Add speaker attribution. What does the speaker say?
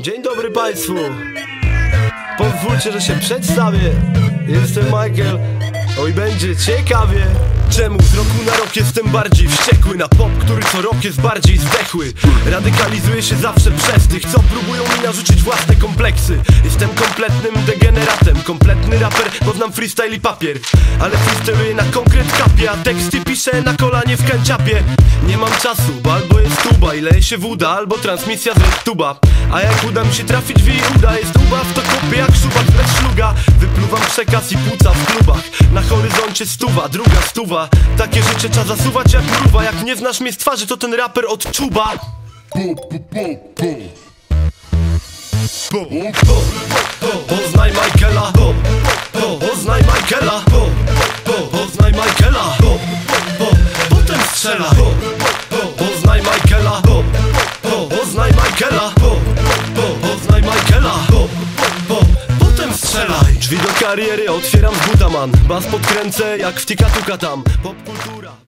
Speaker 1: Dzień dobry Państwu. Pozwólcie, że się przedstawię. Jestem Michael. Oj, będzie ciekawie. Czemu z roku na rok jestem bardziej wściekły Na pop, który co rok jest bardziej zdechły? Radykalizuję się zawsze przez tych Co próbują mi narzucić własne kompleksy. Jestem kompletnym degeneratem. Kompletny raper, bo znam freestyle i papier. Ale freestyluję na konkret kapie A teksty piszę na kolanie w kanciapie. Nie mam czasu, bo albo jest tuba I leje się woda, albo transmisja z tuba A jak uda mi się trafić w jej uda Jest ubaw, to kopię jak szubak bez szluga Wypluwam przekaz i płuca w klubach. Na horyzoncie stuwa, druga stuwa. Takie rzeczy trzeba zasuwać jak mruwa. Jak nie znasz mnie z twarzy, to ten raper od czuba. Poznaj Michaela. Poznaj Michaela. Poznaj Michaela. Potem strzela. Poznaj Michaela. Poznaj Michaela strzelaj. Drzwi do kariery otwieram z buta man Bas podkręcę jak w tikatuka tam. Popkultura